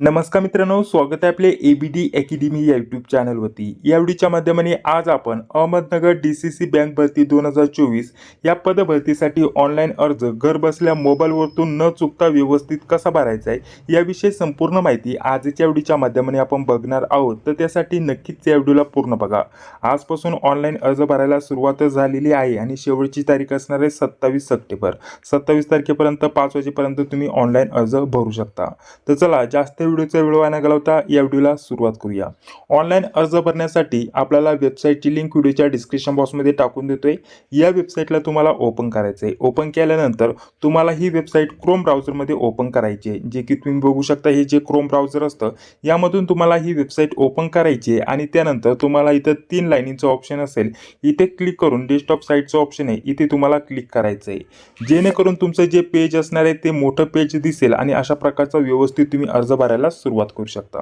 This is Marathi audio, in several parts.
नमस्कार मित्रांनो स्वागत आहे आपले ए बी डी अकॅडमी या यूट्यूब चॅनलवरती या व्हिडिओच्या माध्यमाने आज आपण Ahmednagar D C C bank भरती दोन हजार चोवीस या पदभरतीसाठी ऑनलाईन अर्ज घर बसल्या मोबाईलवरतून न चुकता व्यवस्थित कसा भरायचा आहे याविषयी संपूर्ण माहिती आजच्या व्हिडिओच्या माध्यमाने आपण बघणार आहोत. तर त्यासाठी नक्कीच या व्हिडिओला पूर्ण बघा. आजपासून ऑनलाईन अर्ज भरायला सुरुवात झालेली आहे आणि शेवटची तारीख असणार आहे सत्तावीस सप्टेंबर. सत्तावीस तारखेपर्यंत पाच वाजेपर्यंत तुम्ही ऑनलाईन अर्ज भरू शकता. तर चला जास्त व्हिडिओचा वेळ वाया गेला होता या व्हिडिओला सुरुवात करूया. ऑनलाईन अर्ज भरण्यासाठी आपल्याला वेबसाईटची लिंक व्हिडिओच्या डिस्क्रिप्शन बॉक्समध्ये टाकून देतोय. या वेबसाईटला तुम्हाला ओपन करायचं आहे ओपन केल्यानंतर तुम्हाला ही वेबसाईट क्रोम ब्राउझरमध्ये ओपन करायची आहे जे की तुम्ही बघू शकता हे जे क्रोम ब्राउझर असतं यामधून तुम्हाला ही वेबसाईट ओपन करायची आहे आणि त्यानंतर तुम्हाला इथं तीन लाईनीचं ऑप्शन असेल. इथे क्लिक करून डेस्कटॉप साईटचं ऑप्शन आहे. इथे तुम्हाला क्लिक करायचं आहे जेणेकरून तुमचं जे पेज असणार आहे ते मोठं पेज दिसेल आणि अशा प्रकारचा व्यवस्थित तुम्ही अर्ज भरायला सुरुवात करू शकता.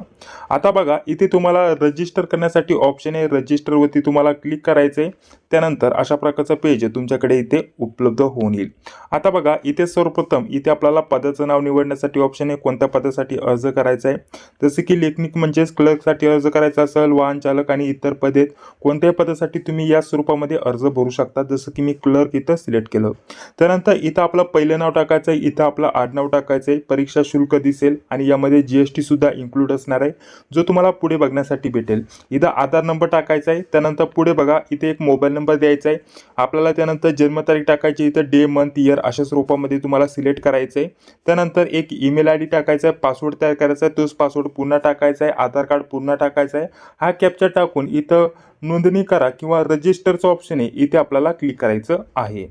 आता बघा इथे तुम्हाला रजिस्टर करण्यासाठी ऑप्शन आहे. रजिस्टरवरती तुम्हाला क्लिक करायचं आहे त्यानंतर अशा प्रकारचं पेज तुमच्याकडे इथे उपलब्ध होऊन येईल. आता बघा इथे सर्वप्रथम इथे आपल्याला पदाचं नाव निवडण्यासाठी ऑप्शन आहे. कोणत्या पदासाठी अर्ज करायचा आहे? जसे की लेखनिक म्हणजेच क्लर्कसाठी अर्ज करायचा असेल वाहन चालक आणि इतर पदेत कोणत्याही पदासाठी तुम्ही या स्वरूपामध्ये अर्ज भरू शकता. जसं की मी क्लर्क इथं सिलेक्ट केलं. त्यानंतर इथं आपलं पहिलं नाव टाकायचं आहे. इथं आपलं आडनाव टाकायचं आहे. परीक्षा शुल्क दिसेल आणि यामध्ये जी एस टी सुद्धा इन्क्लूड असणार आहे जो तुम्हाला पुढे बघण्यासाठी भेटेल. इथं आधार नंबर टाकायचा आहे त्यानंतर पुढे बघा इथे एक मोबाईल नंबर द्यायचा आहे. आपल्याला त्यानंतर जन्मतारीख टाकायची इथं डे मंथ इयर अशाच रूपामध्ये तुम्हाला सिलेक्ट करायचं आहे. त्यानंतर एक ईमेल आय डी टाकायचा आहे पासवर्ड तयार करायचा आहे तोच पासवर्ड पुन्हा टाकायचा आहे आधार कार्ड पुन्हा टाकायचा आहे. हा कॅप्चर टाकून इथं नोंदणी करा किंवा रजिस्टरचं ऑप्शन आहे इथे आपल्याला क्लिक करायचं आहे.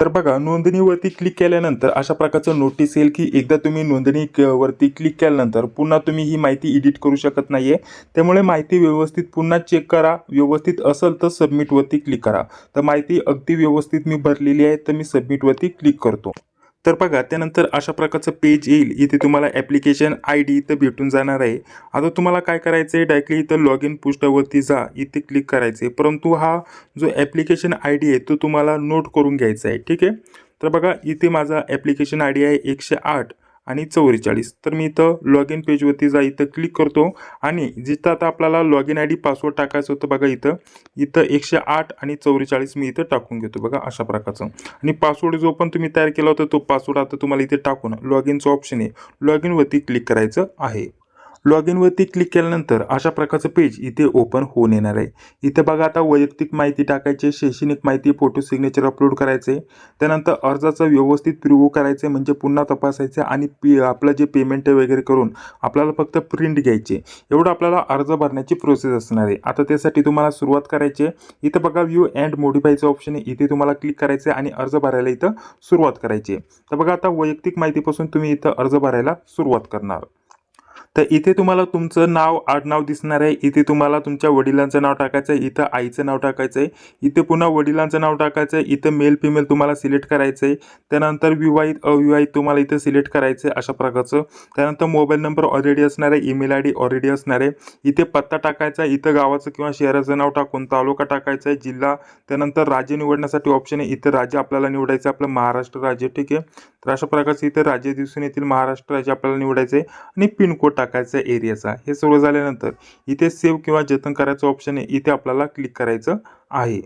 तर बघा नोंदणीवरती क्लिक केल्यानंतर अशा प्रकारचं नोटीस येईल की एकदा तुम्ही नोंदणी वरती क्लिक केल्यानंतर पुन्हा तुम्ही ही माहिती एडिट करू शकत नाही आहे त्यामुळे माहिती व्यवस्थित पुन्हा चेक करा. व्यवस्थित असेल तर सबमिटवरती क्लिक करा. तर माहिती अगदी व्यवस्थित मी भरलेली आहे तर मी सबमिटवरती क्लिक करतो. तर बघा त्यानंतर अशा प्रकारचं पेज येईल. इथे तुम्हाला ॲप्लिकेशन आय डी इथं भेटून जाणार आहे. आता तुम्हाला काय करायचं आहे डायरेक्टली इथं लॉग इन पुष्टावरती जा. इथे क्लिक करायचं आहे परंतु हा जो ॲप्लिकेशन आय डी आहे तो तुम्हाला नोट करून घ्यायचा आहे. ठीक आहे? तर बघा इथे माझा ॲप्लिकेशन आय डी आहे एकशे आठ. आणि चौवेचाळीस. तर मी इथं लॉग इन पेजवरती जा इथं क्लिक करतो. आणि जिथं आता आपल्याला log in I D password टाकायचं होतं बघा इथं. इथं एकशे आठ आणि चौवेचाळीस मी इथं टाकून घेतो बघा अशा प्रकारचं. आणि पासवर्ड जो पण तुम्ही तयार केला होता तो पासवर्ड आता तुम्हाला इथे टाकून लॉग इनचं ऑप्शन आहे. लॉग इनवरती क्लिक करायचं आहे. लॉग इनवरती क्लिक केल्यानंतर अशा प्रकारचं पेज इथे ओपन होऊन येणार आहे. इथे बघा आता वैयक्तिक माहिती टाकायची शैक्षणिक माहिती फोटो सिग्नेचर अपलोड करायचे. त्यानंतर अर्जाचं व्यवस्थित प्रिव्ह्यू करायचं आहे म्हणजे पुन्हा तपासायचं आणि पी आपलं जे पेमेंट वगैरे करून आपल्याला फक्त प्रिंट घ्यायचे. एवढं आपल्याला अर्ज भरण्याची प्रोसेस असणार आहे. आता त्यासाठी तुम्हाला सुरुवात करायची आहे. इथं बघा व्ह्यू अँड मोडिफायचं ऑप्शन आहे. इथे तुम्हाला क्लिक करायचं आहे आणि अर्ज भरायला इथं सुरुवात करायची तर बघा आता वैयक्तिक माहितीपासून तुम्ही इथं अर्ज भरायला सुरुवात करणार. तर इथे तुम्हाला तुमचं नाव आडनाव दिसणार आहे. इथे तुम्हाला तुमच्या वडिलांचं नाव टाकायचं आहे. इथं आईचं नाव टाकायचं आहे. इथे पुन्हा वडिलांचं नाव टाकायचं आहे. इथं मेल फिमेल तुम्हाला सिलेक्ट करायचं आहे त्यानंतर विवाहित अविवाहित तुम्हाला इथं सिलेक्ट करायचं आहे अशा प्रकारचं. त्यानंतर मोबाईल नंबर ऑलरेडी असणार आहे. ईमेल आय डी ऑलरेडी असणार आहे. इथे पत्ता टाकायचा आहे. इथं गावाचं किंवा शहराचं नाव टाकून तालुका टाकायचा आहे. जिल्हा. त्यानंतर राज्य निवडण्यासाठी ऑप्शन आहे. इथं राज्य आपल्याला निवडायचं आहे. आपलं महाराष्ट्र राज्य. ठीक आहे? तर अशा प्रकारचं इथं राज्य दिसून येतील. महाराष्ट्र राज्य आपल्याला निवडायचं आहे आणि पिनकोड टाकायचा टाकायचा एरियाचा. हे सर्व झाल्यानंतर इथे सेव्ह किंवा जतन करायचं ऑप्शन आहे. इथे आपल्याला क्लिक करायचं आहे.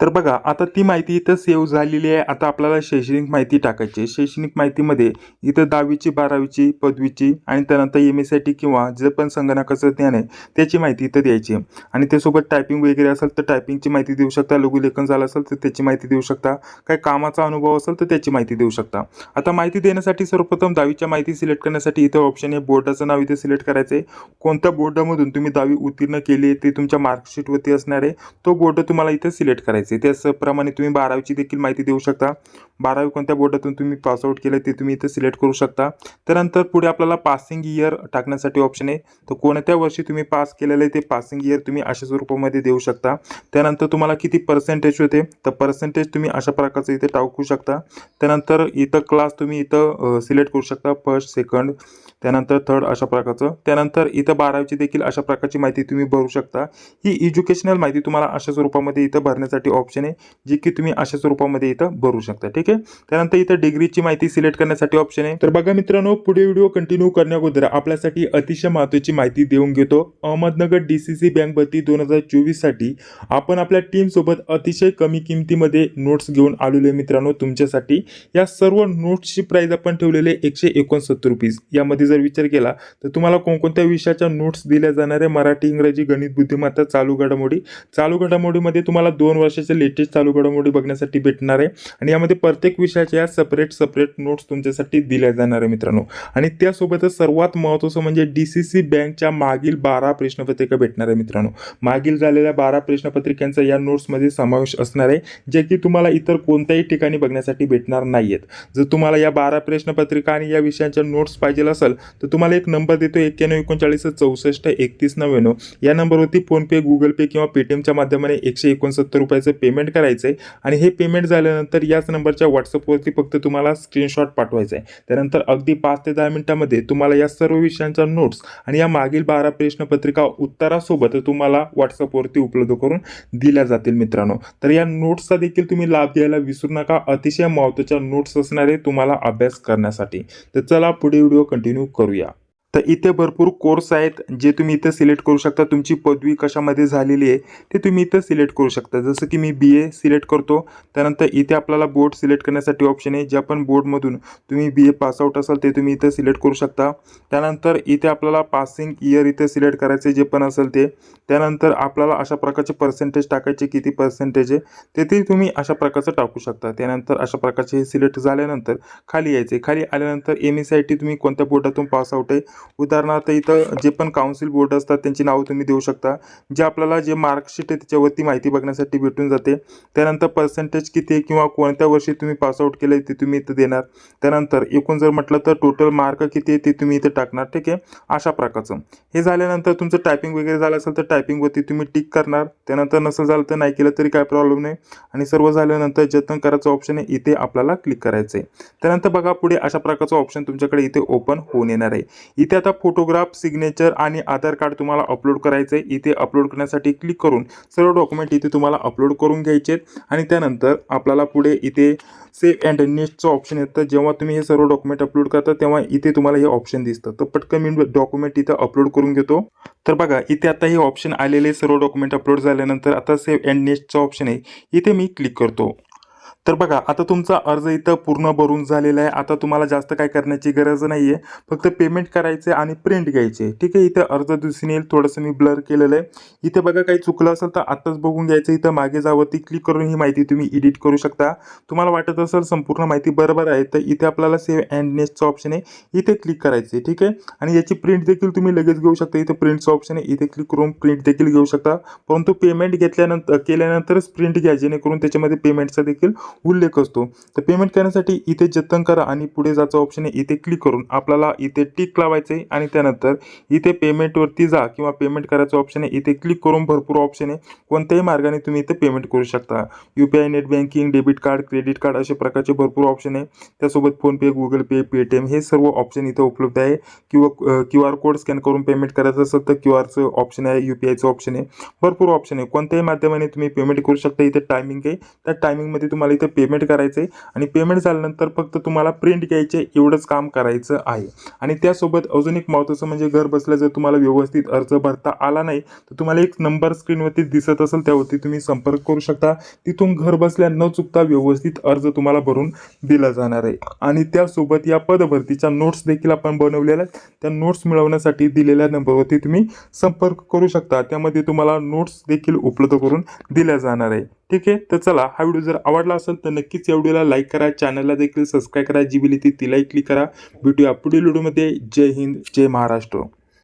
तर बघा आता ती माहिती इथं सेव्ह झालेली आहे. आता आपल्याला शैक्षणिक माहिती टाकायची आहे. शैक्षणिक माहितीमध्ये इथं दहावीची बारावीची पदवीची आणि त्यानंतर एम एसाठी किंवा जे पण संगणकाचं ज्ञान आहे त्याची माहिती इथं द्यायची आहे. आणि त्यासोबत टायपिंग वगैरे असेल तर टायपिंगची माहिती देऊ शकता. लघुलेखन झालं असेल तर त्याची माहिती देऊ शकता. काही कामाचा अनुभव असेल तर त्याची माहिती देऊ शकता. आता माहिती देण्यासाठी सर्वप्रथम दहावीच्या माहिती सिलेक्ट करण्यासाठी इथं ऑप्शन आहे. बोर्डाचं नाव इथे सिलेक्ट करायचं आहे. कोणत्या बोर्डामधून तुम्ही दहावी उत्तीर्ण केली आहे ते तुमच्या मार्कशीटवरती असणार आहे. तो बोर्ड तुम्हाला इथं सिलेक्ट करायचा आहे त्याचप्रमाणे तुम्ही बारावीची देखील माहिती देऊ शकता. बारावी कोणत्या बोर्डातून तुम्ही पासआउट केलं ते तुम्ही इथं सिलेक्ट करू शकता. त्यानंतर पुढे आपल्याला पासिंग इयर टाकण्यासाठी ऑप्शन आहे. तर कोणत्या वर्षी तुम्ही पास केलेलं आहे ते पासिंग इयर तुम्ही अशा स्वरूपामध्ये देऊ शकता. त्यानंतर तुम्हाला किती पर्सेंटेज होते? तर पर्सेंटेज तुम्ही अशा प्रकारचं इथे टाकू शकता. त्यानंतर इथं क्लास तुम्ही इथं सिलेक्ट करू शकता. फर्स्ट सेकंड त्यानंतर थर्ड अशा प्रकारचं. त्यानंतर इथं बारावीची देखील अशा प्रकारची माहिती तुम्ही भरू शकता. ही एज्युकेशनल माहिती तुम्हाला अशा स्वरूपामध्ये इथं भरण्यासाठी ऑप्शन आहे जी की तुम्ही अशा स्वरूपामध्ये इथं भरू शकता. ठीक आहे? त्यानंतर इथं डिग्रीची माहिती सिलेक्ट करण्यासाठी ऑप्शन आहे. तर बघा मित्रांनो पुढे व्हिडिओ कंटिन्यू करण्याअगोदर आपल्यासाठी अतिशय महत्त्वाची माहिती देऊन घेतो. Ahmednagar D C C bank भरती दोन हजार चोवीससाठी आपण आपल्या टीमसोबत अतिशय कमी किमतीमध्ये नोट्स घेऊन आलेलो आहे मित्रांनो तुमच्यासाठी. या सर्व नोट्सची प्राईज आपण ठेवलेले एकशे एकोणसत्तर रुपीज यामध्ये जर विचार केला तर तुम्हाला कोणकोणत्या विषयाच्या नोट्स दिल्या जाणाऱ्या मराठी इंग्रजी गणित बुद्धिमत्ता चालू घडामोडी. चालू घडामोडीमध्ये तुम्हाला दोन वर्षाच्या लेटेस्ट चालू घडामोडी बघण्यासाठी भेटणार आहे. आणि यामध्ये प्रत्येक विषयाच्या सेपरेट सपरेट नोट्स तुमच्यासाठी दिल्या जाणार आहे मित्रांनो. आणि त्यासोबतच सर्वात महत्त्वाचं म्हणजे डी सी सी बँकच्या मागील बारा प्रश्नपत्रिका भेटणार आहे मित्रांनो. मागील झालेल्या बारा प्रश्नपत्रिकांचा या नोट्समध्ये समावेश असणार आहे जे की तुम्हाला इतर कोणत्याही ठिकाणी बघण्यासाठी भेटणार नाही आहेत जर तुम्हाला या बारा प्रश्नपत्रिका आणि या विषयांच्या नोट्स पाहिजे असेल तर तुम्हाला एक नंबर देतो एक्क्याण्णव एकोणचाळीस चौसष्ट एकतीस नव्याण्णव. या नंबरवरती फोनपे गुगल पे किंवा पेटीएमच्या माध्यमाने एकशे एकोणसत्तर रुपयाचं पेमेंट करायचं आहे आणि हे पेमेंट झाल्यानंतर याच नंबरच्या व्हॉट्सअपवरती फक्त तुम्हाला स्क्रीनशॉट पाठवायचा आहे त्यानंतर अगदी पाच ते दहा मिनिटामध्ये तुम्हाला या सर्व विषयांच्या नोट्स आणि या मागील बारा प्रश्नपत्रिका उत्तरासोबत तुम्हाला व्हॉट्सअपवरती उपलब्ध करून दिल्या जातील मित्रांनो. तर या नोट्सचा देखील तुम्ही लाभ घ्यायला विसरू नका. अतिशय महत्त्वाच्या नोट्स असणारे तुम्हाला अभ्यास करण्यासाठी. तर चला पुढे व्हिडिओ कंटिन्यू करूया. तर इथे भरपूर कोर्स आहेत जे तुम्ही इथं सिलेक्ट करू शकता. तुमची पदवी कशामध्ये झालेली आहे ते तुम्ही इथं सिलेक्ट करू शकता. जसं की मी बी ए सिलेक्ट करतो त्यानंतर इथे आपल्याला बोर्ड सिलेक्ट करण्यासाठी ऑप्शन आहे. ज्या पण बोर्डमधून तुम्ही बी ए पासआउट असाल ते तुम्ही इथं सिलेक्ट करू शकता. त्यानंतर इथे आपल्याला पासिंग इयर इथे सिलेक्ट करायचे जे पण असेल ते. त्यानंतर आपल्याला अशा प्रकारचे पर्सेंटेज टाकायचे किती पर्सेंटेज आहे ते ते तुम्ही अशा प्रकारचं टाकू शकता. त्यानंतर अशा प्रकारचे हे सिलेक्ट झाल्यानंतर खाली यायचे. खाली आल्यानंतर एम एस आय टी तुम्ही कोणत्या बोर्डातून पासआउट आहे उदाहरणार्थ इथं जे पण काउन्सिल बोर्ड असतात त्यांची नावं तुम्ही देऊ शकता. जे आपल्याला जे मार्कशीट आहे त्याच्यावरती माहिती बघण्यासाठी भेटून जाते. त्यानंतर पर्सेंटेज किती आहे किंवा कोणत्या वर्षी तुम्ही पासआउट केलं आहे ते तुम्ही इथं देणार. त्यानंतर एकूण जर म्हटलं तर टोटल मार्क किती आहे ते तुम्ही इथं टाकणार ठीक आहे? अशा प्रकारचं. हे झाल्यानंतर तुमचं टायपिंग वगैरे झालं असेल तर टायपिंगवरती तुम्ही टिक करणार. त्यानंतर नसेल झालं तर नाही केलं तरी काय प्रॉब्लेम नाही. आणि सर्व झाल्यानंतर जतन करायचं ऑप्शन आहे इथे आपल्याला क्लिक करायचं आहे त्यानंतर बघा पुढे अशा प्रकारचं ऑप्शन तुमच्याकडे इथे ओपन होऊन येणार आहे. इथे आता फोटोग्राफ सिग्नेचर आणि आधार कार्ड तुम्हाला अपलोड करायचं आहे इथे अपलोड करण्यासाठी क्लिक करून सर्व डॉक्युमेंट इथे तुम्हाला अपलोड करून घ्यायचे आणि त्यानंतर आपल्याला पुढे इथे सेव्ह अँड नेक्स्टचं ऑप्शन येतं. जेव्हा तुम्ही हे सर्व डॉक्युमेंट अपलोड करता तेव्हा इथे तुम्हाला हे ऑप्शन दिसतं. तर पटकन मी डॉक्युमेंट इथं अपलोड करून घेतो. तर बघा इथे आता हे ऑप्शन आलेले सर्व डॉक्युमेंट अपलोड झाल्यानंतर आता सेव्ह अँड नेक्स्टचं ऑप्शन आहे. इथे मी क्लिक करतो. तर बघा आता तुमचा अर्ज इथं पूर्ण भरून झालेला आहे. आता तुम्हाला जास्त काय करण्याची गरज नाही आहे फक्त पेमेंट करायचे आणि प्रिंट घ्यायचे. ठीक आहे? इथं अर्ज दिसून येईल. थोडंसं मी ब्लर केलेलं आहे. इथे बघा काही चुकलं असेल तर आत्ताच बघून घ्यायचं. इथं मागे जावरती क्लिक करून ही माहिती तुम्ही एडिट करू शकता. तुम्हाला वाटत असेल संपूर्ण माहिती बरोबर आहे तर इथे आपल्याला सेव्ह अँड नेक्स्टचं ऑप्शन आहे. इथे क्लिक करायचे ठीक आहे? आणि याची प्रिंट देखील तुम्ही लगेच घेऊ शकता. इथे प्रिंटचं ऑप्शन आहे. इथे क्लिक करून प्रिंट देखील घेऊ शकता. परंतु पेमेंट घेतल्यानंतर केल्यानंतरच प्रिंट घ्या जेणेकरून त्याच्यामध्ये पेमेंटचा देखील उल्लेख असतो. तर पेमेंट करण्यासाठी इथे जतन करा आणि पुढे जायचं ऑप्शन आहे इथे क्लिक करून आपल्याला इथे टिक लावायचं आहे आणि त्यानंतर इथे पेमेंटवरती जा किंवा पेमेंट करायचं ऑप्शन आहे इथे क्लिक करून भरपूर ऑप्शन आहे. कोणत्याही मार्गाने तुम्ही इथे पेमेंट करू शकता. U P I net banking debit card credit card अशा प्रकारचे भरपूर ऑप्शन आहे. त्यासोबत फोनपे गुगल पे पेटीएम हे सर्व ऑप्शन इथे उपलब्ध आहे. किंवा क्यू आर कोड स्कॅन करून पेमेंट करायचं असेल तर क्यू आरचं ऑप्शन आहे यू पी आयचं ऑप्शन आहे. भरपूर ऑप्शन आहे. कोणत्याही माध्यमाने तुम्ही पेमेंट करू शकता. इथे टायमिंग आहे. त्या टायमिंगमध्ये तुम्हाला इथे पेमेंट करायचं आहे आणि पेमेंट झाल्यानंतर फक्त तुम्हाला प्रिंट घ्यायचे एवढंच काम करायचं आहे. आणि त्यासोबत अजून एक महत्त्वाचं म्हणजे घर बसल्या जर तुम्हाला व्यवस्थित अर्ज भरता आला नाही तर तुम्हाला एक नंबर स्क्रीनवरती दिसत असेल त्यावरती तुम्ही संपर्क करू शकता. तिथून घर बसल्या न चुकता व्यवस्थित अर्ज तुम्हाला भरून दिला जाणार आहे. आणि त्यासोबत या पदभरतीच्या नोट्स देखील आपण बनवलेल्या आहेत. त्या नोट्स मिळवण्यासाठी दिलेल्या नंबरवरती तुम्ही संपर्क करू शकता. त्यामध्ये तुम्हाला नोट्स देखील उपलब्ध करून दिल्या जाणार आहे. ठीक आहे? तर चला हा व्हिडिओ जर आवडला असेल तर नक्कीच या व्हिडिओला लाईक करा. चॅनलला देखील सबस्क्राईब करा. जी बिली ती तिलाही क्लिक करा. भेटूया पुढील व्हिडिओमध्ये. जय हिंद जय महाराष्ट्र.